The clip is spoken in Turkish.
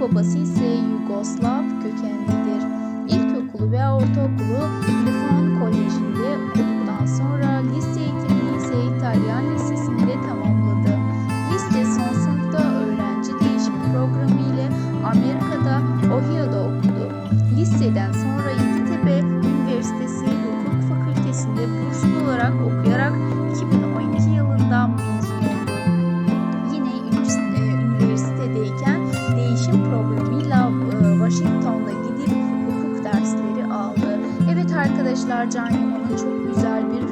Babası ise Yugoslav kökenlidir. İlkokulu ve ortaokulu Lifon Koleji'nde okuduktan sonra lise eğitimini ise İtalyan Lisesi'nde tamamladı. Lise son sınıfta öğrenci değişim programı ile Amerika'da Ohio'da okudu. Liseden sonra Yeditepe Üniversitesi Hukuk Fakültesi'nde burslu olarak okuyarak arkadaşlar Can Yaman'ın çok güzel bir